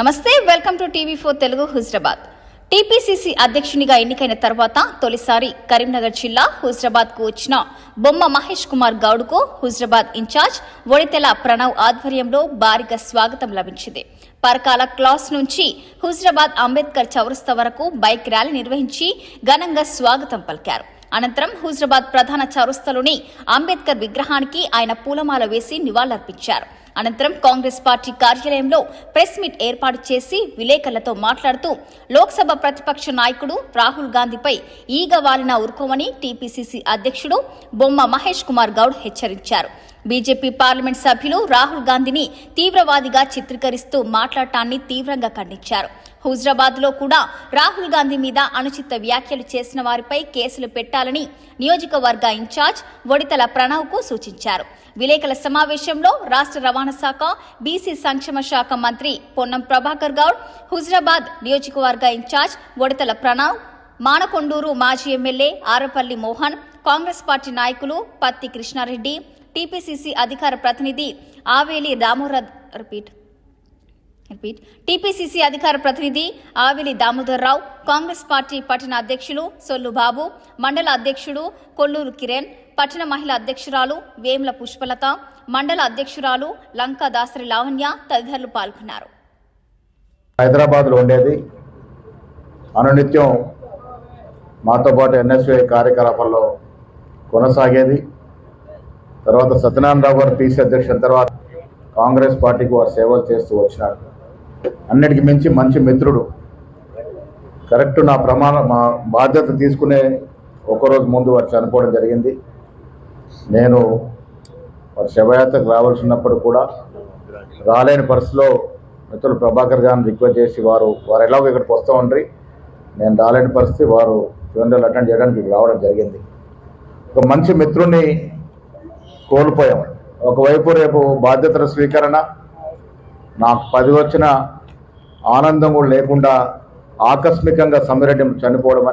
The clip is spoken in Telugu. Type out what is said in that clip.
నమస్తే welcome to TV four Telugu Huzurabad. TPCC అధ్యక్షునిగా ఎన్నికైన తర్వాత తొలిసారి కరీంనగర్ జిల్లా హుజరాబాద్కు వచ్చిన బొమ్మ మహేష్ కుమార్ గౌడ్కు హుజరాబాద్ ఇన్ఛార్జ్ ఒడితెల ప్రణవ్ ఆధ్వర్యంలో భారీగా స్వాగతం లభించింది. పరకాల క్లాస్ నుంచి హుజరాబాద్ అంబేద్కర్ చౌరస్తా వరకు బైక్ ర్యాలీ నిర్వహించి ఘనంగా స్వాగతం పలికారు. అనంతరం హుజరాబాద్ ప్రధాన చౌరస్తాలోని అంబేద్కర్ విగ్రహానికి ఆయన పూలమాల వేసి నివాళులర్పించారు. అనంతరం కాంగ్రెస్ పార్టీ కార్యాలయంలో ప్రెస్ మీట్ ఏర్పాటు చేసి విలేకరులతో మాట్లాడుతూ లోక్సభ ప్రతిపక్ష నాయకుడు రాహుల్ గాంధీపై ఈగ వాలిన ఉరుకోమని టీపీసీసీ అధ్యక్షుడు బొమ్మ మహేష్ కుమార్ గౌడ్ హెచ్చరించారు. బీజేపీ పార్లమెంట్ సభ్యులు రాహుల్ గాంధీని తీవ్రవాదిగా చిత్రీకరిస్తూ మాట్లాడటాన్ని తీవ్రంగా ఖండించారు. హుజరాబాద్లో కూడా రాహుల్ గాంధీ మీద అనుచిత వ్యాఖ్యలు చేసిన వారిపై కేసులు పెట్టాలని నియోజకవర్గ ఇన్ఛార్జ్ ఒడితల ప్రణవ్కు సూచించారు. విలేకరుల సమావేశంలో రాష్ట్ర రవాణా శాఖ బీసీ సంక్షేమ శాఖ మంత్రి పొన్నం ప్రభాకర్ గౌడ్ హుజరాబాద్ నియోజకవర్గ ఇన్ఛార్జ్ ఒడతల ప్రణవ్ మానకొండూరు మాజీ MLA Arepalli Mohan Congress party నాయకులు పత్తి కృష్ణారెడ్డి టీపీసీసీ అధికార ప్రతినిధి ఆవేలి రామోరద్ రిపీట్. రిపీట్ టీపీసీసీ అధికార ప్రతినిధి ఆవిలి దామోదర్రావు కాంగ్రెస్ పార్టీ పట్టణ అధ్యక్షులు సొల్లు బాబు మండల అధ్యక్షుడు కొల్లూరు కిరణ్ పట్టణ మహిళా అధ్యక్షురాలు వేముల పుష్పలత మండల అధ్యక్షురాలు లంకా దాసరి లావణ్య తదితరులు పాల్గొన్నారు. హైదరాబాద్లో ఉండేది. అనునిత్యం మాతో పాటు ఎన్ఎస్ఏ కార్యకలాపాల్లో కొనసాగేది. తర్వాత సత్యనారాయణరావు గారు పీసీ అధ్యక్షుల తర్వాత కాంగ్రెస్ పార్టీకి వారు సేవలు చేస్తూ వచ్చినారు. అన్నిటికీ మించి మంచి మిత్రుడు. కరెక్ట్ నా ప్రమాణ మా బాధ్యత తీసుకునే ఒకరోజు ముందు వారు చనిపోవడం జరిగింది. నేను వారి శవయాత్రకు రావాల్సినప్పుడు కూడా రాలేని పరిస్థితిలో మిత్రులు ప్రభాకర్ గారిని రిక్వెస్ట్ చేసి వారు వారు ఎలాగో ఇక్కడికి వస్తూ ఉండ్రి. నేను రాలేని పరిస్థితి వారు ఫ్యూనరల్ అటెండ్ చేయడానికి రావడం జరిగింది. ఒక మంచి మిత్రుడిని కోల్పోయాం. ఒకవైపు రేపు బాధ్యతల స్వీకరణ నాకు పది వచ్చిన ఆనందం కూడా లేకుండా ఆకస్మికంగా సమ్మిరెడ్డి చనిపోవడం